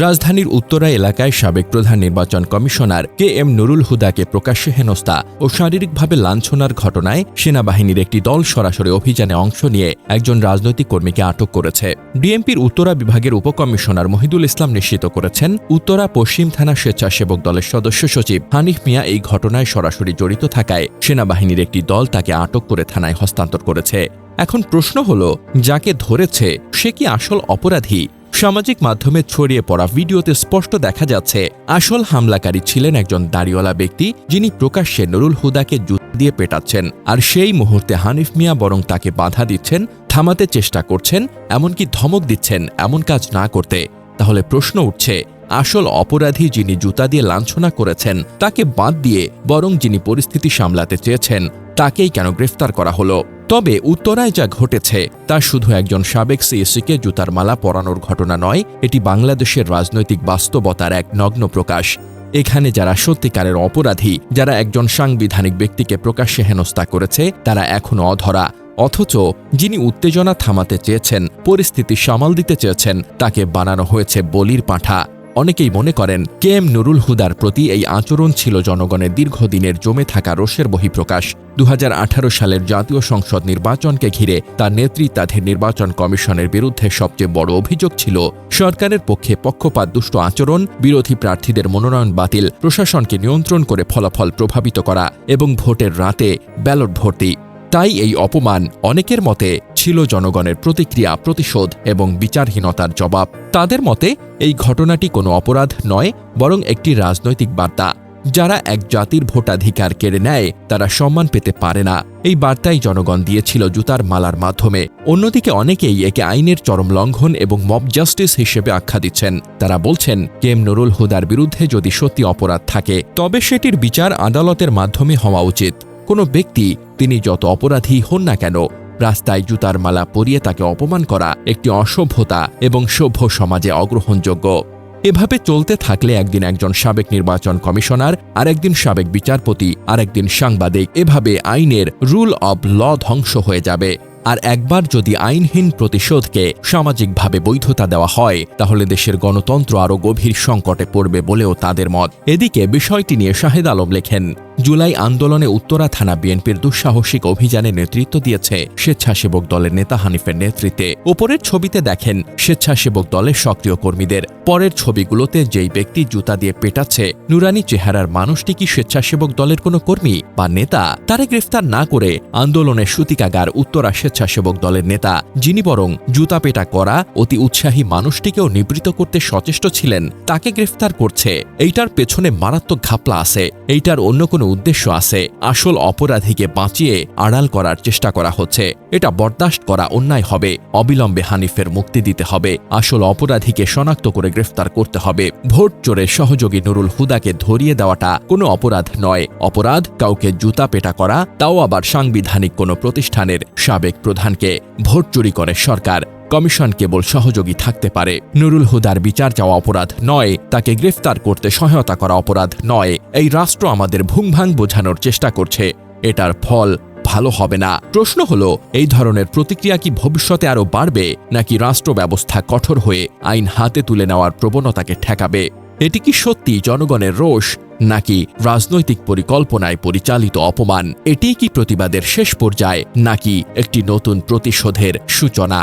রাজধানীর উত্তরা এলাকায় সাবেক প্রধান নির্বাচন কমিশনার কে এম নুরুল হুদাকে প্রকাশ্যে হেনস্থা ও শারীরিকভাবে লাঞ্ছনার ঘটনায় সেনাবাহিনীর একটি দল সরাসরি অভিযানে অংশ নিয়ে একজন রাজনৈতিক কর্মীকে আটক করেছে। ডিএমপির উত্তরা বিভাগের উপকমিশনার মহিদুল ইসলাম নিশ্চিত করেছেন, উত্তরা পশ্চিম থানা স্বেচ্ছাসেবক দলের সদস্য সচিব হানিফ মিয়া এই ঘটনায় সরাসরি জড়িত থাকায় সেনাবাহিনীর একটি দল তাকে আটক করে থানায় হস্তান্তর করেছে। এখন প্রশ্ন হল, যাকে ধরেছে, সে কি আসল অপরাধী? সামাজিক মাধ্যমে ছড়িয়ে পড়া ভিডিওতে স্পষ্ট দেখা যাচ্ছে, আসল হামলাকারী ছিলেন একজন দাড়িওয়ালা ব্যক্তি যিনি প্রকাশ্যে নুরুল হুদাকে জুত দিয়ে পেটাচ্ছেন আর সেই মুহূর্তে হানিফ মিয়া বরং তাকে বাধা দিচ্ছেন, থামাতে চেষ্টা করছেন, এমনকি ধমক দিচ্ছেন এমন কাজ না করতে। তাহলে প্রশ্ন উঠছে, আসল অপরাধী যিনি জুতা দিয়ে লাঞ্ছনা করেছেন, তাকে বাদ দিয়ে বরং যিনি পরিস্থিতি সামলাতে চেয়েছেন, তাকেই কেন গ্রেফতার করা হলো? তবে উত্তরায় যা ঘটেছে, তা শুধু একজন সাবেক সিএসিকে জুতার মালা পরানোর ঘটনা নয়, এটি বাংলাদেশের রাজনৈতিক বাস্তবতার এক নগ্ন প্রকাশ। এখানে যারা সত্যিকারের অপরাধী, যারা একজন সাংবিধানিক ব্যক্তিকে প্রকাশ্যে হেনস্থা করেছে, তারা এখনও অধরা। অথচ যিনি উত্তেজনা থামাতে চেয়েছেন, পরিস্থিতি সামাল দিতে চেয়েছেন, তাকে বানানো হয়েছে বলির পাঁঠা। অনেকেই মনে করেন কে এম নুরুল হুদার প্রতি এই আচরণ ছিল জনগণের দীর্ঘদিনের জমে থাকা রোষের বহিঃপ্রকাশ। দুহাজার আঠারো সালের জাতীয় সংসদ নির্বাচনকে ঘিরে তার নেতৃত্বাধীন নির্বাচন কমিশনের বিরুদ্ধে সবচেয়ে বড় অভিযোগ ছিল, সরকারের পক্ষে পক্ষপাত দুষ্ট আচরণ, বিরোধী প্রার্থীদের মনোনয়ন বাতিল, প্রশাসনকে নিয়ন্ত্রণ করে ফলাফল প্রভাবিত করা এবং ভোটের রাতে ব্যালট ভর্তি। তাই এই অপমান অনেকের মতে ছিল জনগণের প্রতিক্রিয়া, প্রতিশোধ এবং বিচারহীনতার জবাব। তাদের মতে, এই ঘটনাটি কোনো অপরাধ নয়, বরং একটি রাজনৈতিক বার্তা। যারা এক জাতির ভোটাধিকার কেড়ে নেয়, তারা সম্মান পেতে পারে না। এই বার্তাই জনগণ দিয়েছিল জুতার মালার মাধ্যমে। অন্যদিকে অনেকেই একে আইনের চরম লঙ্ঘন এবং মব জাস্টিস হিসেবে আখ্যা দিচ্ছেন। তারা বলছেন, কেম নুরুল হুদার বিরুদ্ধে যদি সত্যি অপরাধ থাকে, তবে সেটির বিচার আদালতের মাধ্যমে হওয়া উচিত। কোনো ব্যক্তি, তিনি যত অপরাধী হন না কেন রাস্তায় জুতার মালা পরিয়ে তাকে অপমান করা একটি অসভ্যতা এবং সভ্য সমাজে অগ্রহণযোগ্য। এভাবে চলতে থাকলে একদিন একজন সাবেক নির্বাচন কমিশনার, আরেকদিন সাবেক বিচারপতি, আরেকদিন সাংবাদিক, এভাবে আইনের রুল অব ল ধ্বংস হয়ে যাবে। আর একবার যদি আইনহীন প্রতিশোধকে সামাজিকভাবে বৈধতা দেওয়া হয়, তাহলে দেশের গণতন্ত্র আরও গভীর সংকটে পড়বে বলেও তাদের মত। এদিকে বিষয়টি নিয়ে শাহেদ আলম লেখেন, জুলাই আন্দোলনে উত্তরা থানা বিএনপির দুঃসাহসিক অভিযানে নেতৃত্ব দিয়েছে স্বেচ্ছাসেবক দলের নেতা হানিফের নেতৃত্বে। উপরের ছবিতে দেখেন, স্বেচ্ছাসেবক দলের সক্রিয় কর্মীদের। পরের ছবিগুলোতে যেই ব্যক্তি জুতা দিয়ে পেটাচ্ছে, নুরানি চেহারার মানুষটি কি স্বেচ্ছাসেবক দলের কোনো কর্মী বা নেতা? তারে গ্রেফতার না করে আন্দোলনের সূতিকাগার উত্তরা স্বেচ্ছাসেবক দলের নেতা, যিনি বরং জুতা পেটা করা, অতি উৎসাহী মানুষটিকেও নিবৃত করতে সচেষ্ট ছিলেন, তাকে গ্রেফতার করছে। এইটার পেছনে মারাত্মক ঘাপলা আছে। এইটার অন্য কোনো উদ্দেশ্য আছে। আসল অপরাধীকে বাঁচিয়ে আড়াল করার চেষ্টা করা হচ্ছে। এটা বরদাস্ত করা অন্যায় হবে। অবিলম্বে হানিফের মুক্তি দিতে হবে। আসল অপরাধীকে শনাক্ত করে গ্রেফতার করতে হবে। ভোট চোরের সহযোগী নুরুল হুদাকে ধরিয়ে দেওয়াটা কোনো অপরাধ নয়। অপরাধ কাউকে জুতা পেটা করা, তাও আবার সাংবিধানিক কোনো প্রতিষ্ঠানের সাবেক প্রধানকে। ভোট চুরি করে সরকার। কমিশন কেবল সহযোগী থাকতে পারে। নুরুল হুদার বিচার চাওয়া অপরাধ নয়। তাকে গ্রেফতার করতে সহায়তা করা অপরাধ নয়। এই রাষ্ট্র আমাদের ভুংভাং বোঝানোর চেষ্টা করছে। এটার ফল ভালো হবে না। প্রশ্ন হলো, এই ধরনের প্রতিক্রিয়া কি ভবিষ্যতে আরও বাড়বে, নাকি রাষ্ট্র ব্যবস্থা কঠোর হয়ে আইন হাতে তুলে নেওয়ার প্রবণতাকে ঠেকাবে? এটি কি সত্যি জনগণের রোষ, নাকি রাজনৈতিক পরিকল্পনায় পরিচালিত অপমান? এটি কি প্রতিবাদের শেষ পর্যায়ে, নাকি একটি নতুন প্রতিশোধের সূচনা?